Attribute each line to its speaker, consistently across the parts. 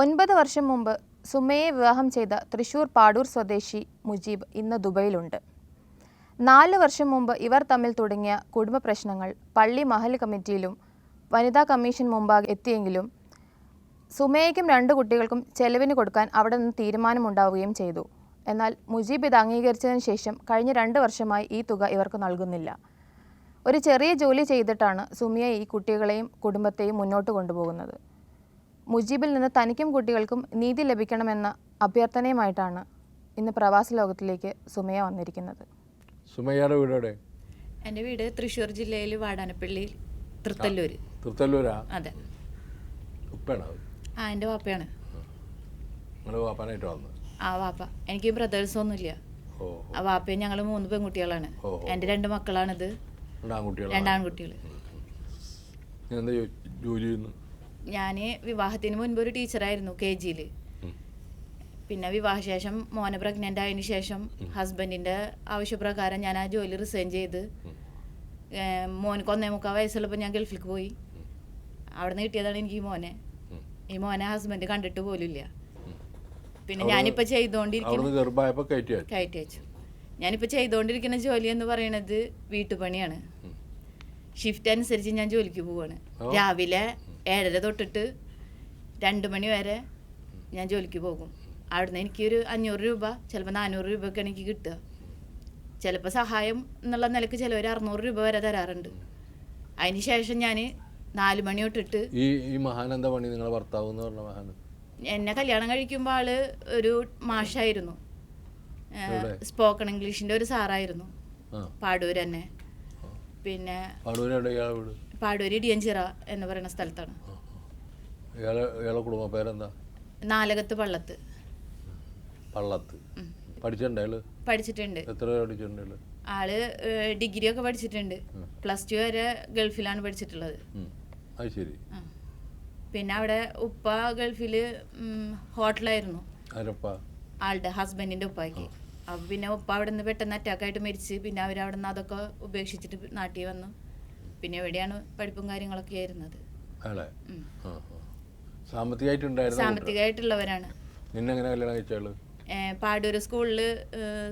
Speaker 1: ഒൻപത് വർഷം മുമ്പ് സുമയെ വിവാഹം ചെയ്ത തൃശൂർ പാടൂർ സ്വദേശി മുജീബ് ഇന്ന് ദുബൈയിലുണ്ട്. നാല് വർഷം മുമ്പ് ഇവർ തമ്മിൽ തുടങ്ങിയ കുടുംബ പ്രശ്നങ്ങൾ പള്ളി മഹൽ കമ്മിറ്റിയിലും വനിതാ കമ്മീഷൻ മുമ്പാകെ എത്തിയെങ്കിലും സുമയ്ക്കും രണ്ട് കുട്ടികൾക്കും ചെലവിന് കൊടുക്കാൻ അവിടെ നിന്ന് തീരുമാനമുണ്ടാവുകയും ചെയ്തു. എന്നാൽ മുജീബ് ഇത് അംഗീകരിച്ചതിന് ശേഷം കഴിഞ്ഞ രണ്ട് വർഷമായി ഈ തുക ഇവർക്ക് നൽകുന്നില്ല. ഒരു ചെറിയ ജോലി ചെയ്തിട്ടാണ് സുമിയ ഈ കുട്ടികളെയും കുടുംബത്തെയും മുന്നോട്ട് കൊണ്ടുപോകുന്നത്. മുജീബിൽ നിന്ന് തനിക്കും കുട്ടികൾക്കും നീതി ലഭിക്കണമെന്ന അഭ്യർത്ഥനയുമായിട്ടാണ് ഇന്ന് പ്രവാസ ലോകത്തിലേക്ക് സുമയ വന്നിരിക്കുന്നത്.
Speaker 2: സുമയ്യയുടെ വീട് എവിടെ
Speaker 3: എന്റെ വീട് തൃശ്ശൂർ ജില്ലയിൽ വാടാനപ്പള്ളി തൃത്തല്ലൂർ
Speaker 2: തൃത്തല്ലൂരാ?
Speaker 3: അതെ.
Speaker 2: ഉപ്പയാണോ?
Speaker 3: ആ എന്റെ വാപ്പയാണ്.
Speaker 2: നിങ്ങൾ വാപ്പാനായിട്ട് വന്നത്?
Speaker 3: ആ വാപ്പ. എനിക്ക് ബ്രദേഴ്സ് ഒന്നുമില്ല
Speaker 2: ഓ
Speaker 3: ആ വാപ്പയും ഞങ്ങൾ മൂന്ന് പെൺകുട്ടികളാണ്.
Speaker 2: ഓ.
Speaker 3: എന്റെ രണ്ട് മക്കളാണിത്.
Speaker 2: രണ്ടാൺകുട്ടികളാണ്
Speaker 3: രണ്ടാൺകുട്ടികൾ
Speaker 2: ഞാൻ എന്താ ജോ- ജോലി ചെയ്യുന്നു?
Speaker 3: ഞാൻ വിവാഹത്തിന് മുൻപ് ഒരു ടീച്ചറായിരുന്നു കെ ജിയിൽ. പിന്നെ വിവാഹശേഷം മോനെ പ്രഗ്നന്റ് ആയതിനു ശേഷം ഹസ്ബൻഡിന്റെ ആവശ്യപ്രകാരം ഞാൻ ആ ജോലി റിസൈൻ ചെയ്ത്. മോനക്ക് ഒന്നേ മുക്കാൽ വയസ്സുള്ളപ്പോൾ ഞാൻ ഗൾഫിലേക്ക് പോയി. അവിടെ നിന്ന് കിട്ടിയതാണ് എനിക്ക് ഈ മോനെ. ഈ മോനെ ഹസ്ബൻഡ് കണ്ടിട്ട് പോലുമില്ല. പിന്നെ ഞാനിപ്പോൾ ചെയ്തുകൊണ്ടിരിക്കുന്ന
Speaker 2: അവിടുന്ന് ഗർഭമായപ്പോൾ കയറ്റി അയച്ചു
Speaker 3: കയറ്റി വെച്ചു. ഞാനിപ്പോൾ ചെയ്തുകൊണ്ടിരിക്കുന്ന ജോലി എന്ന് പറയുന്നത് വീട്ടുപണിയാണ്. ഷിഫ്റ്റ് അനുസരിച്ച് ഞാൻ ജോലിക്ക് പോവാണ്. രാവിലെ ഏഴര തൊട്ടിട്ട് രണ്ട് മണി വരെ ഞാൻ ജോലിക്ക് പോകും. അവിടുന്ന് എനിക്കൊരു അഞ്ഞൂറ് രൂപ ചിലപ്പോൾ നാനൂറ് രൂപയൊക്കെ എനിക്ക് കിട്ടുക. ചിലപ്പോൾ സഹായം എന്നുള്ള നിലയ്ക്ക് ചിലവർ അറുന്നൂറ് രൂപ വരെ തരാറുണ്ട്. അതിന് ശേഷം ഞാൻ നാല് മണി തൊട്ടിട്ട്
Speaker 2: ഈ ഈ മഹാൻ എന്താ പണി? നിങ്ങളെ ഭർത്താവ് എന്ന് പറഞ്ഞ മഹാൻ
Speaker 3: എന്നെ കല്യാണം കഴിക്കുമ്പോൾ ആൾ ഒരു മാഷായിരുന്നു? സ്പോക്കൺ ഇംഗ്ലീഷിന്റെ ഒരു സാറായിരുന്നു. പാടൂർ തന്നെ. പിന്നെ
Speaker 2: പാടൂര്
Speaker 3: ഇടിയഞ്ചിറ എന്ന് പറയുന്ന സ്ഥലത്താണ്.
Speaker 2: കുടുംബ പേരെന്താ?
Speaker 3: നാലകത്ത് പള്ളത്ത്.
Speaker 2: പള്ളത്ത്. പഠിച്ചിട്ടുണ്ട്
Speaker 3: പഠിച്ചിട്ടുണ്ട്.
Speaker 2: എത്ര പഠിച്ചിട്ടുണ്ട്
Speaker 3: ആൾ ഡിഗ്രി ഒക്കെ പഠിച്ചിട്ടുണ്ട്. പ്ലസ് ടു വരെ ഗൾഫിലാണ് പഠിച്ചിട്ടുള്ളത്.
Speaker 2: ശരി.
Speaker 3: പിന്നെ അവിടെ ഉപ്പ ഗൾഫിൽ ഹോട്ടലായിരുന്നു. ആളുടെ ഹസ്ബൻഡിന്റെ ഉപ്പാക്കി. അപ്പൊ പിന്നെ ഉപ്പ അവിടെ നിന്ന് പെട്ടെന്ന് അറ്റാക്കായിട്ട് മരിച്ച്. പിന്നെ അവരവിടെ നിന്ന് അതൊക്കെ ഉപേക്ഷിച്ചിട്ട് നാട്ടിൽ വന്നു. പിന്നെ എവിടെയാണ് പഠിപ്പും കാര്യങ്ങളൊക്കെ ആയിരുന്നത്? സാമ്പത്തികമായിട്ടുള്ളവരാണ്. പാടൂര് സ്കൂളിൽ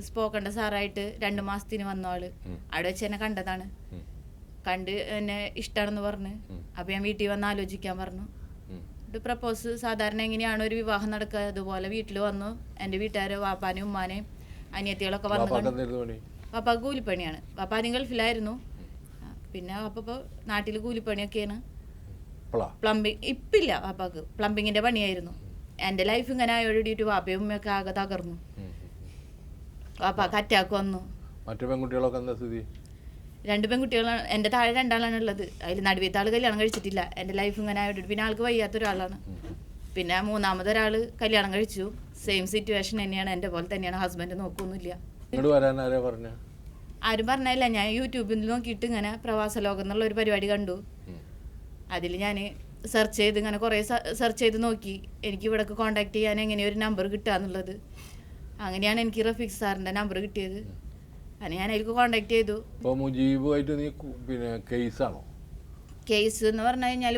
Speaker 3: സ്പോക്കണ്ട സാറായിട്ട് രണ്ടു മാസത്തിന് വന്ന
Speaker 2: ആൾ
Speaker 3: അവിടെ വെച്ച് എന്നെ കണ്ടതാണ്. കണ്ട് എന്നെ ഇഷ്ടമാണെന്ന് പറഞ്ഞ്. അപ്പൊ ഞാൻ വീട്ടിൽ വന്ന് ആലോചിക്കാൻ പറഞ്ഞു. പ്രപ്പോസ് സാധാരണ എങ്ങനെയാണ് ഒരു വിവാഹം നടക്കുക? അതുപോലെ വീട്ടിൽ വന്നു. എന്റെ വീട്ടുകാരെ വാപ്പാനും ഉമ്മാനെയും അനിയത്തികളൊക്കെ വന്നു വാപ്പ കൂലിപ്പണിയാണ്. വാപ്പ ആദ്യം ഗൾഫിലായിരുന്നു. പിന്നെ അപ്പൊ നാട്ടിൽ കൂലിപ്പണിയൊക്കെയാണ്. പ്ലംബിങ് ഇപ്പില്ല വാപ്പാക്ക് പ്ലംബിങ്ങിന്റെ പണിയായിരുന്നു. എന്റെ ലൈഫ് ഇങ്ങനെ ആയോടിയിട്ട് വാപ്പയും ഉമ്മയൊക്കെ ആകെ തകർന്നു.
Speaker 2: ഉം.
Speaker 3: വാപ്പാക്ക് അറ്റാക്ക് വന്നു.
Speaker 2: മറ്റു പെൺകുട്ടികളൊക്കെ എന്താ സ്ഥിതി?
Speaker 3: രണ്ട് പെൺകുട്ടികളാണ്. എന്റെ താഴെ രണ്ടാളാണ് ഉള്ളത്. അതിൽ നടുവീത്ത ആൾ കല്യാണം കഴിച്ചിട്ടില്ല. എന്റെ ലൈഫ് ഇങ്ങനെ ആയോടിട്ട് പിന്നെ ആൾക്ക് വയ്യാത്ത ഒരാളാണ്. പിന്നെ മൂന്നാമതൊരാൾ കല്യാണം കഴിച്ചു. സെയിം സിറ്റുവേഷൻ തന്നെയാണ്. എന്റെ പോലെ തന്നെയാണ്. ഹസ്ബൻഡ് നോക്കൊന്നുമില്ല.
Speaker 2: ആരാ പറഞ്ഞ
Speaker 3: ആരും പറഞ്ഞില്ല. ഞാൻ യൂട്യൂബിൽ നോക്കിയിട്ട് ഇങ്ങനെ പ്രവാസ ലോകം എന്നുള്ള ഒരു പരിപാടി കണ്ടു. അതിൽ ഞാൻ സെർച്ച് ചെയ്ത് ഇങ്ങനെ കുറേ സെർച്ച് ചെയ്ത് നോക്കി. എനിക്ക് ഇവിടേക്ക് കോൺടാക്ട് ചെയ്യാൻ എങ്ങനെ ഒരു നമ്പർ കിട്ടുക എന്നുള്ളത് അങ്ങനെയാണ് എനിക്ക് റഫീഖ് സാറിന്റെ നമ്പർ കിട്ടിയത്. അങ്ങനെ ഞാൻ അതിലേക്ക് കോൺടാക്ട് ചെയ്തു.
Speaker 2: ഇപ്പോൾ മുജീബുമായിട്ട് നീ പിന്നെ കേസാണോ
Speaker 3: കേസ് എന്ന് പറഞ്ഞു കഴിഞ്ഞാൽ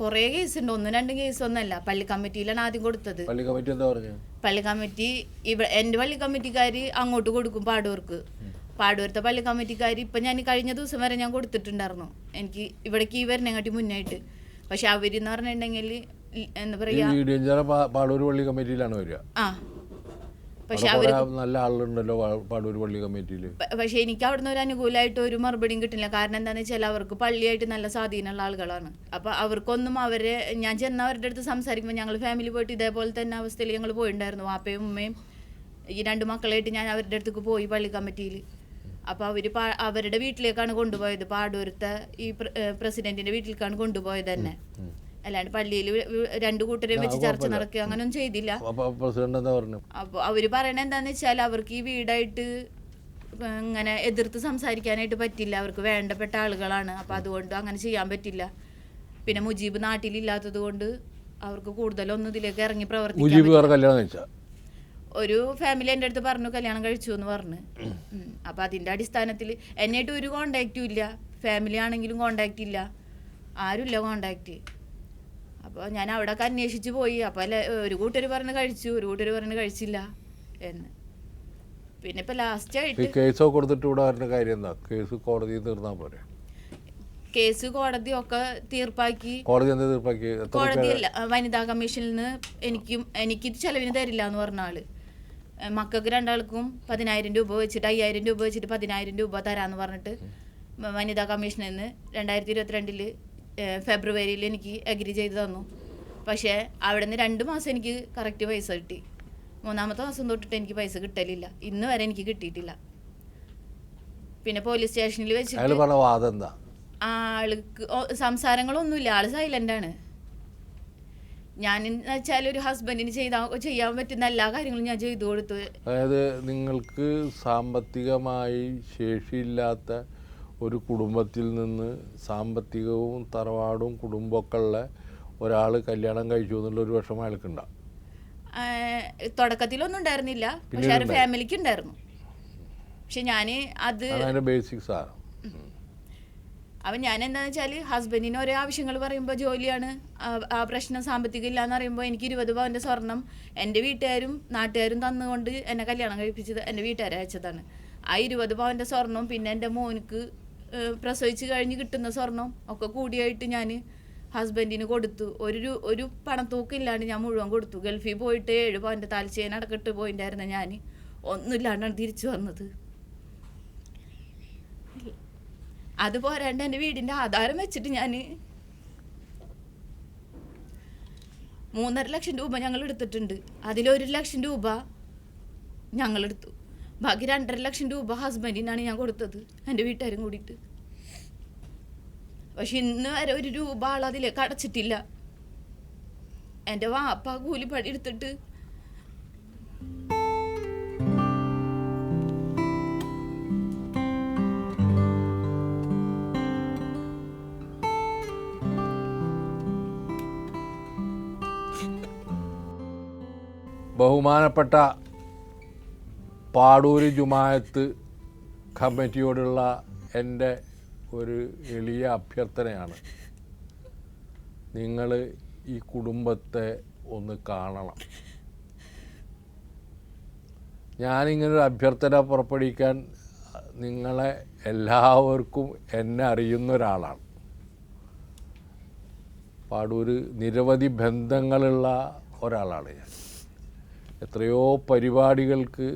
Speaker 3: കുറേ കേസ് ഉണ്ട്. ഒന്നും രണ്ടും കേസ് ഒന്നല്ല പള്ളി കമ്മിറ്റിയിലാണ് ആദ്യം കൊടുത്തത്.
Speaker 2: പള്ളി കമ്മിറ്റി എന്താ പറഞ്ഞു?
Speaker 3: പള്ളി കമ്മിറ്റി ഇവ എന്റെ പള്ളി കമ്മിറ്റിക്കാർ അങ്ങോട്ട് കൊടുക്കും പാടൂർക്ക്. പാടൂരത്തെ പള്ളി കമ്മിറ്റിക്കാർ ഇപ്പം ഞാൻ കഴിഞ്ഞ ദിവസം വരെ ഞാൻ കൊടുത്തിട്ടുണ്ടായിരുന്നു. എനിക്ക് ഇവിടേക്ക് ഈ വരുന്നങ്ങാട്ടി മുന്നായിട്ട്. പക്ഷെ അവരെന്ന് പറഞ്ഞിട്ടുണ്ടെങ്കിൽ എന്താ പറയുക
Speaker 2: പാടൂർ പള്ളി കമ്മിറ്റിയിലാണ് വരിക.
Speaker 3: ആ. പക്ഷെ അവർ
Speaker 2: നല്ല ആളുണ്ടല്ലോ പാ- പാടൂർ പള്ളി കമ്മിറ്റിയിൽ
Speaker 3: പക്ഷെ എനിക്ക് അവിടുന്ന് ഒരു അനുകൂലമായിട്ട് ഒരു മറുപടിയും കിട്ടില്ല. കാരണം എന്താണെന്ന് വെച്ചാൽ അവർക്ക് പള്ളിയായിട്ട് നല്ല സ്വാധീനമുള്ള ആളുകളാണ്. അപ്പൊ അവർക്കൊന്നും അവരെ ഞാൻ ചെന്ന അവരുടെ അടുത്ത് സംസാരിക്കുമ്പോൾ ഞങ്ങൾ ഫാമിലി പോയിട്ട് ഇതേപോലെ തന്നെ അവസ്ഥയിൽ ഞങ്ങൾ പോയിട്ടുണ്ടായിരുന്നു വാപ്പയും ഉമ്മയും ഈ രണ്ട് മക്കളായിട്ട് ഞാൻ അവരുടെ അടുത്തേക്ക് പോയി പള്ളി കമ്മിറ്റിയിൽ അപ്പോൾ അവർ അവരുടെ വീട്ടിലേക്കാണ് കൊണ്ടുപോയത്. പാടൂരത്തെ ഈ പ്രസിഡന്റിന്റെ വീട്ടിലേക്കാണ് കൊണ്ടുപോയത് തന്നെ. അല്ലാണ്ട് പള്ളിയിൽ രണ്ടു കൂട്ടരെയും വെച്ച് ചർച്ച നടക്കുക അങ്ങനൊന്നും ചെയ്തില്ല.
Speaker 2: അപ്പോൾ
Speaker 3: അവർ പറയണത് എന്താണെന്ന് വെച്ചാൽ അവർക്ക് ഈ വീടായിട്ട് ഇങ്ങനെ എതിർത്ത് സംസാരിക്കാനായിട്ട് പറ്റില്ല. അവർക്ക് വേണ്ടപ്പെട്ട ആളുകളാണ്. അപ്പോൾ അതുകൊണ്ട് അങ്ങനെ ചെയ്യാൻ പറ്റില്ല. പിന്നെ മുജീബ് നാട്ടിലില്ലാത്തത് കൊണ്ട് അവർക്ക് കൂടുതലൊന്നും ഇതിലേക്ക് ഇറങ്ങി പ്രവർത്തിക്കാൻ ഒരു ഫാമിലി എന്റെ അടുത്ത് പറഞ്ഞു കല്യാണം കഴിച്ചു എന്ന് പറഞ്ഞു. അപ്പോൾ അതിന്റെ അടിസ്ഥാനത്തിൽ എന്നായിട്ട് ഒരു കോണ്ടാക്റ്റും ഇല്ല. ഫാമിലി ആണെങ്കിലും കോണ്ടാക്റ്റ് ഇല്ല. ആരുമില്ല കോണ്ടാക്റ്റ് അപ്പോൾ ഞാൻ അവിടെയൊക്കെ അന്വേഷിച്ച് പോയി. അപ്പോൾ അല്ല ഒരു കൂട്ടർ പറഞ്ഞ് കഴിച്ചു ഒരു കൂട്ടർ പറഞ്ഞ് കഴിച്ചില്ല എന്ന്. പിന്നെ ഇപ്പം ലാസ്റ്റ് ആയിട്ട്
Speaker 2: കേസ് കൊടുത്തിട്ട് ഇവിടെ കാര്യം എന്താ? കേസ് കോടതി തീർന്നാൽ പോരെ?
Speaker 3: കേസ് കോടതി ഒക്കെ തീർപ്പാക്കി.
Speaker 2: കോടതി എന്താ തീർപ്പാക്കി? എത്ര
Speaker 3: കോടതിയല്ല വനിതാ കമ്മീഷനിൽ നിന്ന് എനിക്കും എനിക്ക് ചെലവിന് തരില്ല എന്ന് പറഞ്ഞ ആൾ. മക്കൾക്ക് രണ്ടാൾക്കും പതിനായിരം രൂപ വെച്ചിട്ട് അയ്യായിരം രൂപ വെച്ചിട്ട് പതിനായിരം രൂപ തരാമെന്ന് പറഞ്ഞിട്ട് വനിതാ കമ്മീഷനിൽ നിന്ന് രണ്ടായിരത്തി ഇരുപത്തിരണ്ടിൽ ഫെബ്രുവരിയിൽ എനിക്ക് അഗ്രി ചെയ്ത് തന്നു. പക്ഷേ അവിടെ നിന്ന് രണ്ട് മാസം എനിക്ക് കറക്റ്റ് പൈസ കിട്ടി. മൂന്നാമത്തെ മാസം തൊട്ടിട്ട് എനിക്ക് പൈസ കിട്ടലില്ല. ഇന്ന് വരെ എനിക്ക് കിട്ടിയിട്ടില്ല. പിന്നെ പോലീസ് സ്റ്റേഷനിൽ
Speaker 2: എന്താ?
Speaker 3: ആൾക്ക് സംസാരങ്ങളൊന്നുമില്ല. ആൾ സൈലന്റ് ആണ്. ഞാൻ വെച്ചാൽ ഒരു ഹസ്ബൻഡിന് ചെയ്താ ചെയ്യാൻ പറ്റുന്ന എല്ലാ കാര്യങ്ങളും ഞാൻ ചെയ്തു കൊടുത്തു.
Speaker 2: അതായത് നിങ്ങൾക്ക് സാമ്പത്തികമായി ശേഷിയില്ലാത്ത ഒരു കുടുംബത്തിൽ നിന്ന് സാമ്പത്തികവും തറവാടും കുടുംബമൊക്കെ ഉള്ള ഒരാൾ കല്യാണം കഴിച്ചു എന്നുള്ള ഒരു വിഷമം അയാൾക്കുണ്ടാവും
Speaker 3: തുടക്കത്തിലൊന്നും ഉണ്ടായിരുന്നില്ല. പക്ഷെ ഫാമിലിക്ക് ഉണ്ടായിരുന്നു. പക്ഷെ ഞാൻ അത്
Speaker 2: അതാണ് അതിന്റെ ബേസിക് സാധനം
Speaker 3: അപ്പം ഞാൻ എന്താണെന്ന് വെച്ചാൽ ഹസ്ബൻഡിന് ഓരോ ആവശ്യങ്ങൾ പറയുമ്പോൾ ജോലിയാണ്. ആ- പ്രശ്നം സാമ്പത്തികം ഇല്ലാന്ന് പറയുമ്പോൾ എനിക്ക് ഇരുപത് പവന്റെ സ്വർണം എന്റെ വീട്ടുകാരും നാട്ടുകാരും തന്നുകൊണ്ട് എന്നെ കല്യാണം കഴിപ്പിച്ചത് എന്റെ വീട്ടുകാരെ അയച്ചതാണ്. ആ ഇരുപത് പവന്റെ സ്വർണവും പിന്നെ എന്റെ മോനിക്ക് പ്രസവിച്ച് കഴിഞ്ഞ് കിട്ടുന്ന സ്വർണം ഒക്കെ കൂടിയായിട്ട് ഞാൻ ഹസ്ബൻഡിന് കൊടുത്തു. ഒരു ഒരു പണത്തൂക്കില്ലാണ്ട് ഞാൻ മുഴുവൻ കൊടുത്തു. ഗൾഫിൽ പോയിട്ട് ഏഴ് പവന്റെ താൽച്ചേന അടക്കിട്ട് പോയിട്ടായിരുന്നു ഞാൻ ഒന്നുമില്ലാണ്ടാണ് തിരിച്ചു വന്നത്. അത് പോരാണ്ട് എന്റെ വീടിന്റെ ആധാരം വെച്ചിട്ട് ഞാൻ മൂന്നര ലക്ഷം രൂപ ഞങ്ങൾ എടുത്തിട്ടുണ്ട്. അതിലൊരു ലക്ഷം രൂപ ഞങ്ങൾ എടുത്തു. ബാക്കി രണ്ടര ലക്ഷം രൂപ ഹസ്ബൻഡിനാണ് ഞാൻ കൊടുത്തത് എന്റെ വീട്ടുകാരും കൂടിയിട്ട്. പക്ഷെ ഇന്ന് വരെ ഒരു രൂപ ആൾ അതിലേക്ക് അടച്ചിട്ടില്ല. എന്റെ വാപ്പ കൂലിപ്പണി എടുത്തിട്ട്
Speaker 2: ബഹുമാനപ്പെട്ട പാടൂര് ജുമായത്ത് കമ്മിറ്റിയോടുള്ള എന്റെ ഒരു എളിയ അഭ്യർത്ഥനയാണ്. നിങ്ങൾ ഈ കുടുംബത്തെ ഒന്ന് കാണണം. ഞാനിങ്ങനൊരു അഭ്യർത്ഥന പുറപ്പെടുവിക്കാൻ നിങ്ങളെ എല്ലാവർക്കും എന്നെ അറിയുന്ന ഒരാളാണ്. പാടൂര് നിരവധി ബന്ധങ്ങളുള്ള ഒരാളാണ് ഞാൻ. എത്രയോ പരിപാടികൾക്ക്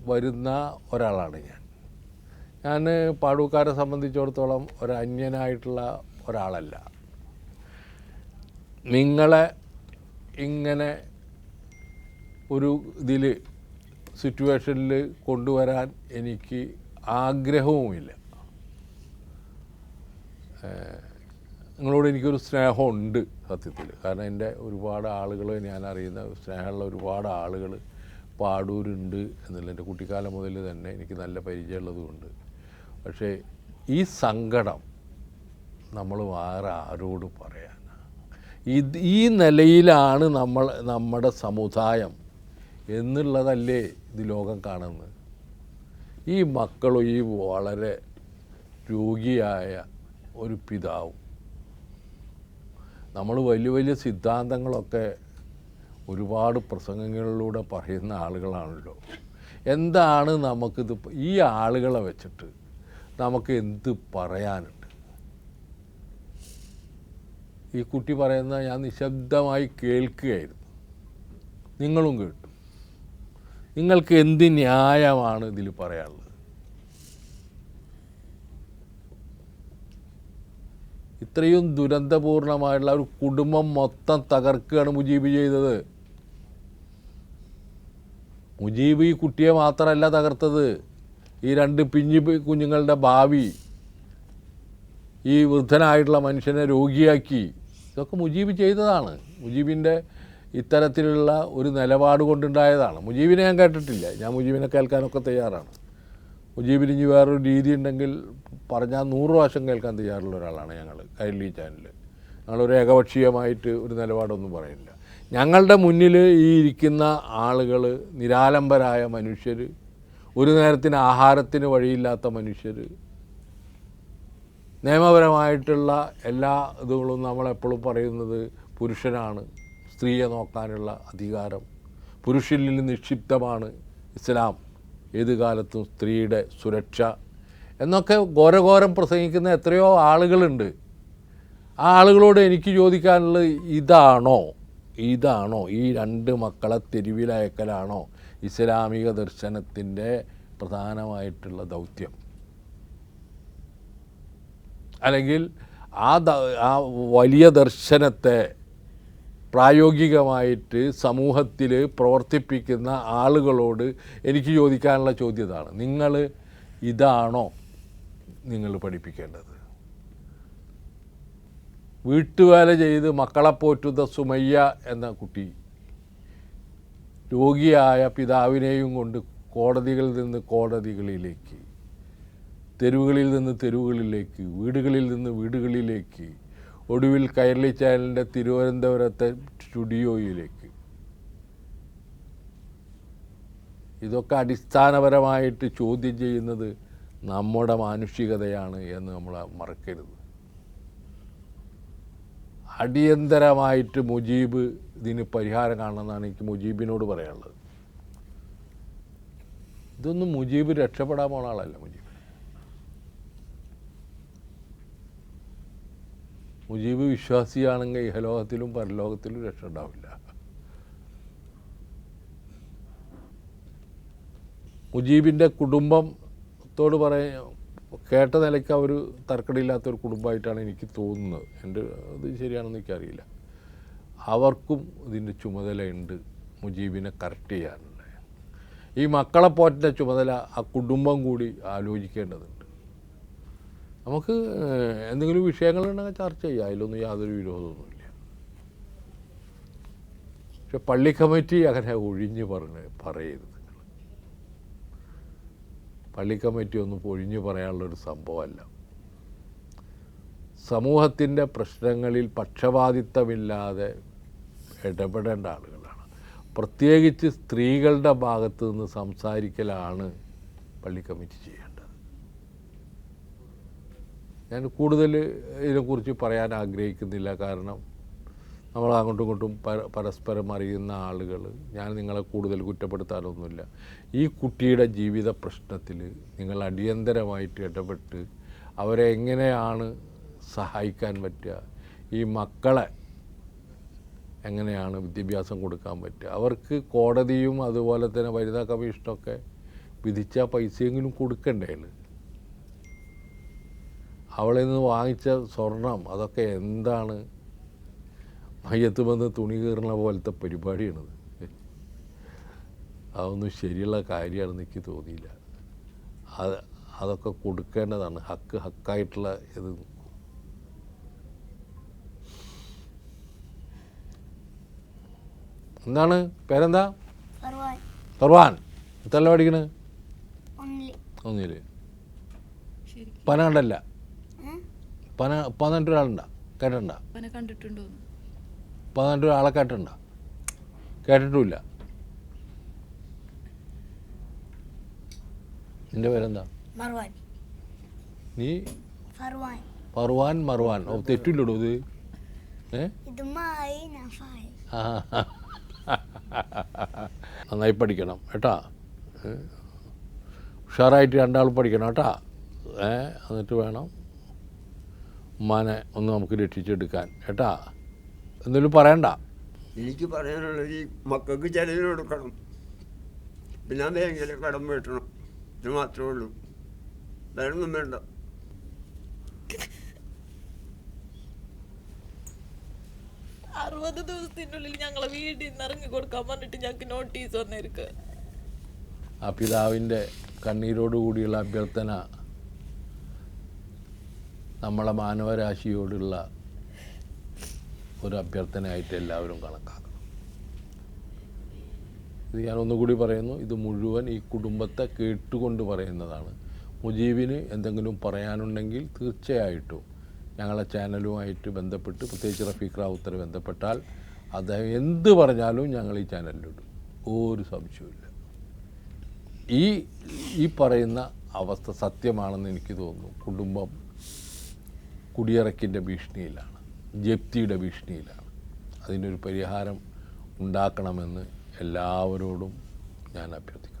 Speaker 2: വരുന്ന ഒരാളാണ് ഞാൻ. ഞാൻ പാടൂക്കാരെ സംബന്ധിച്ചിടത്തോളം ഒരു അന്യനായിട്ടുള്ള ഒരാളല്ല. നിങ്ങളെ ഇങ്ങനെ ഒരു ഇതിൽ സിറ്റുവേഷനിൽ കൊണ്ടുവരാൻ എനിക്ക് ആഗ്രഹവുമില്ല. നിങ്ങളോട് എനിക്കൊരു സ്നേഹമുണ്ട് സത്യത്തിൽ. കാരണം എന്റെ ഒരുപാട് ആളുകൾ ഞാൻ അറിയുന്ന സ്നേഹമുള്ള ഒരുപാട് ആളുകൾ പാടൂരുണ്ട് എന്നുള്ള എന്റെ കുട്ടിക്കാലം മുതൽ തന്നെ എനിക്ക് നല്ല പരിചയമുള്ളതുകൊണ്ട്. പക്ഷേ ഈ സങ്കടം നമ്മൾ വേറെ ആരോട് പറയാൻ ഇത് ഈ നിലയിലാണ് നമ്മൾ നമ്മുടെ സമുദായം എന്നുള്ളതല്ലേ ഇത് ലോകം കാണുന്നത്? ഈ മക്കളും ഈ വളരെ രോഗിയായ ഒരു പിതാവും നമ്മൾ വലിയ വലിയ സിദ്ധാന്തങ്ങളൊക്കെ ഒരുപാട് പ്രസംഗങ്ങളിലൂടെ പറയുന്ന ആളുകളാണല്ലോ. എന്താണ് നമുക്കിത് ഈ ആളുകളെ വെച്ചിട്ട് നമുക്ക് എന്ത് പറയാനുണ്ട്? ഈ കുട്ടി പറയുന്ന ഞാൻ നിശബ്ദമായി കേൾക്കുകയായിരുന്നു. നിങ്ങളും കേട്ടു. നിങ്ങൾക്ക് എന്ത് ന്യായമാണ് ഇതിൽ പറയാനുള്ളത്? ഇത്രയും ദുരന്തപൂർണമായിട്ടുള്ള ഒരു കുടുംബം മൊത്തം തകർക്കുകയാണ് മുജീബ് ചെയ്തത്. മുജീബ് ഈ കുട്ടിയെ മാത്രമല്ല തകർത്തത്. ഈ രണ്ട് പിഞ്ഞു കുഞ്ഞുങ്ങളുടെ ഭാവി ഈ വൃദ്ധനായിട്ടുള്ള മനുഷ്യനെ രോഗിയാക്കി. ഇതൊക്കെ മുജീബ് ചെയ്തതാണ്. മുജീബിന്റെ ഇത്തരത്തിലുള്ള ഒരു നിലപാട് കൊണ്ടുണ്ടായതാണ്. മുജീബിനെ ഞാൻ കേട്ടിട്ടില്ല. ഞാൻ മുജീബിനെ കേൾക്കാനൊക്കെ തയ്യാറാണ്. മുജീബിന് ഇനി വേറൊരു രീതി ഉണ്ടെങ്കിൽ പറഞ്ഞാൽ നൂറ് പ്രാവശ്യം കേൾക്കാൻ തയ്യാറുള്ള ഒരാളാണ് ഞങ്ങൾ കൈലി ചാനൽ ഞങ്ങളൊരു ഏകപക്ഷീയമായിട്ട് ഒരു നിലപാടൊന്നും പറയില്ല ഞങ്ങളുടെ മുന്നിൽ ഈ ഇരിക്കുന്ന ആളുകൾ നിരാലംബരായ മനുഷ്യർ ഒരു നേരത്തിന് ആഹാരത്തിന് വഴിയില്ലാത്ത മനുഷ്യർ നിയമപരമായിട്ടുള്ള എല്ലാ ഇതുകളും നമ്മളെപ്പോഴും പറയുന്നത് പുരുഷനാണ് സ്ത്രീയെ നോക്കാനുള്ള അധികാരം പുരുഷനിൽ നിക്ഷിപ്തമാണ് ഇസ്ലാം. ഏത് കാലത്തും സ്ത്രീയുടെ സുരക്ഷ എന്നൊക്കെ ഘോരഘോരം പ്രസംഗിക്കുന്ന എത്രയോ ആളുകളുണ്ട്. ആ ആളുകളോട് എനിക്ക് ചോദിക്കാനുള്ളത് ഇതാണോ? ഇതാണോ? ഈ രണ്ട് മക്കളെ തെരുവിലയക്കലാണോ? ഇസ്ലാമിക ദർശനത്തിന്റെ പ്രധാനമായിട്ടുള്ള ദൗത്യം. അല്ലെങ്കിൽ ആ ആ വലിയ ദർശനത്തെ പ്രായോഗികമായിട്ട് സമൂഹത്തിൽ പ്രവർത്തിപ്പിക്കുന്ന ആളുകളോട് എനിക്ക് ചോദിക്കാനുള്ള ചോദ്യം ഇതാണ്. നിങ്ങൾ ഇതാണോ? നിങ്ങൾ പഠിപ്പിക്കേണ്ടത്. വീട്ടുവേല ചെയ്ത് മക്കളെ പോറ്റുന്ന സുമയ്യ എന്ന കുട്ടി രോഗിയായ പിതാവിനെയും കൊണ്ട് കോടതികളിൽ നിന്ന് കോടതികളിലേക്ക് തെരുവുകളിൽ നിന്ന് തെരുവുകളിലേക്ക് വീടുകളിൽ നിന്ന് വീടുകളിലേക്ക് ഒടുവിൽ കൈരളി ചാനലിന്റെ തിരുവനന്തപുരത്തെ സ്റ്റുഡിയോയിലേക്ക്. ഇതൊക്കെ അടിസ്ഥാനപരമായിട്ട് ചോദ്യം ചെയ്യുന്നത് നമ്മുടെ മാനുഷികതയാണ് എന്ന് നമ്മൾ മറക്കരുത്. അടിയന്തരമായിട്ട് മുജീബ് ഇതിന് പരിഹാരം കാണണമെന്നാണ് എനിക്ക് മുജീബിനോട് പറയാനുള്ളത്. ഇതൊന്നും മുജീബ് രക്ഷപ്പെടാൻ പോണ ആളല്ല മുജീബ്. മുജീബ് വിശ്വാസിയാണെങ്കിൽ ഇഹലോകത്തിലും പരലോകത്തിലും രക്ഷ ഉണ്ടാവില്ല. മുജീബിന്റെ കുടുംബത്തോട് പറയാൻ കേട്ട നിലയ്ക്ക് അവർ തർക്കടില്ലാത്തൊരു കുടുംബമായിട്ടാണ് എനിക്ക് തോന്നുന്നത്. എന്റെ അത് ശരിയാണെന്ന് എനിക്കറിയില്ല. അവർക്കും ഇതിന്റെ ചുമതലയുണ്ട് മുജീബിനെ കറക്റ്റ് ചെയ്യാനുള്ള. ഈ മക്കളെ പോറ്റിന്റെ ചുമതല ആ കുടുംബം കൂടി ആലോചിക്കേണ്ടതുണ്ട്. നമുക്ക് എന്തെങ്കിലും വിഷയങ്ങളുണ്ടെങ്കിൽ ചർച്ച ചെയ്യാം. അതിലൊന്നും യാതൊരു വിരോധമൊന്നുമില്ല. പക്ഷെ പള്ളി കമ്മിറ്റി അങ്ങനെ ഒഴിഞ്ഞ് പറഞ്ഞ് നിങ്ങൾ പള്ളി കമ്മിറ്റി ഒന്നും പൊഴിഞ്ഞു പറയാനുള്ളൊരു സംഭവമല്ല. സമൂഹത്തിന്റെ പ്രശ്നങ്ങളിൽ പക്ഷപാതിത്വമില്ലാതെ ഇടപെടേണ്ട ആളുകളാണ്. പ്രത്യേകിച്ച് സ്ത്രീകളുടെ ഭാഗത്ത് നിന്ന് സംസാരിക്കലാണ് പള്ളി കമ്മിറ്റി ചെയ്യേണ്ടത്. ഞാൻ കൂടുതൽ ഇതിനെക്കുറിച്ച് പറയാൻ ആഗ്രഹിക്കുന്നില്ല. കാരണം നമ്മൾ അങ്ങോട്ടും ഇങ്ങോട്ടും പരസ്പരം അറിയുന്ന ആളുകൾ ഞാൻ നിങ്ങളെ കൂടുതൽ കുറ്റപ്പെടുത്താനൊന്നുമില്ല. ഈ കുട്ടിയുടെ ജീവിത പ്രശ്നത്തിൽ നിങ്ങൾ അടിയന്തരമായിട്ട് ഇടപെട്ട് അവരെ എങ്ങനെയാണ് സഹായിക്കാൻ പറ്റുക? ഈ മക്കളെ എങ്ങനെയാണ് വിദ്യാഭ്യാസം കൊടുക്കാൻ പറ്റുക? അവർക്ക് കോടതിയും അതുപോലെ തന്നെ വനിതാ കമ്മീഷനൊക്കെ വിധിച്ച പൈസയെങ്കിലും കൊടുക്കണ്ടേ? അവളിൽ നിന്ന് വാങ്ങിച്ച സ്വർണം അതൊക്കെ എന്താണ് മയ്യത്ത് വന്ന് തുണി കീറുന്ന പോലത്തെ പരിപാടിയാണത്. അതൊന്നും ശരിയുള്ള കാര്യമാണെന്ന് എനിക്ക് തോന്നിയില്ല. അത് അതൊക്കെ കൊടുക്കേണ്ടതാണ്. ഹക്ക് ഹക്കായിട്ടുള്ള ഇത്. എന്താണ്? പേരെന്താ?
Speaker 4: ഫർവാൻ.
Speaker 2: എത്രല്ല പഠിക്കണ്? ഒന്നിൽ.
Speaker 3: ശരി
Speaker 2: പന കണ്ടല്ല? പന പതിനെട്ട് കേട്ടിട്ടുണ്ടാ?
Speaker 3: അവനെ കണ്ടിട്ടുണ്ടോ
Speaker 2: പതിനെട്ട് ഒരാളെ കേട്ടിട്ടുണ്ട? കേട്ടിട്ടുമില്ല. നിന്റെ പേരെന്താ? നീ?
Speaker 4: ഫർവാൻ.
Speaker 2: മർവാൻ. ഓ തെറ്റില്ലടോ ഇത്. നന്നായി പഠിക്കണം കേട്ടാ? ഉഷാറായിട്ട് രണ്ടാൾ പഠിക്കണം കേട്ടാ. ഏ? എന്നിട്ട് വേണം ഉമ്മാനെ ഒന്ന് നമുക്ക് രക്ഷിച്ചെടുക്കാൻ കേട്ടാ. എന്തെങ്കിലും പറയണ്ട.
Speaker 5: എനിക്ക് പറയാനുള്ളത് ഈ മക്കൾക്ക് ചെലവിന് കൊടുക്കണം. പിന്നെ ബാങ്കിലെ കടം വീട്ടണം? ഇത് മാത്രമേ ഉള്ളൂ. വേറൊന്നും വേണ്ട.
Speaker 6: അറുപത് ദിവസത്തിനുള്ളിൽ ഞങ്ങളെ വീട്ടിൽ നിന്ന് ഇറങ്ങി കൊടുക്കാൻ പറഞ്ഞിട്ട് ഞങ്ങൾക്ക് നോട്ടീസ് വന്നിരിക്കുക
Speaker 2: ആ പിതാവിന്റെ കണ്ണീരോടുകൂടിയുള്ള അഭ്യർത്ഥന നമ്മളെ മാനവരാശിയോടുള്ള ഒരു അഭ്യർത്ഥനയായിട്ട് എല്ലാവരും കണക്കാക്കണം. ഇത് ഞാൻ ഒന്നുകൂടി പറയുന്നു ഇത് മുഴുവൻ ഈ കുടുംബത്തെ കേട്ടുകൊണ്ട് പറയുന്നതാണ്. മുജീബിന് എന്തെങ്കിലും പറയാനുണ്ടെങ്കിൽ തീർച്ചയായിട്ടും ഞങ്ങളെ ചാനലുമായിട്ട് ബന്ധപ്പെട്ട് പ്രത്യേകിച്ച് റഫീഖ് റാവുത്തർ ബന്ധപ്പെട്ടാൽ അദ്ദേഹം എന്ത് പറഞ്ഞാലും ഞങ്ങൾ ഈ ചാനലിലിടും. ഒരു സംശയമില്ല ഈ ഈ പറയുന്ന അവസ്ഥ സത്യമാണെന്ന് എനിക്ക് തോന്നുന്നു. കുടുംബം കുടിയിറക്കിന്റെ ഭീഷണിയിലാണ്. ജപ്തിയുടെ ഭീഷണിയിലാണ്. അതിനൊരു പരിഹാരം ഉണ്ടാക്കണമെന്ന് എല്ലാവരോടും ഞാൻ അഭ്യർത്ഥിക്കുന്നു.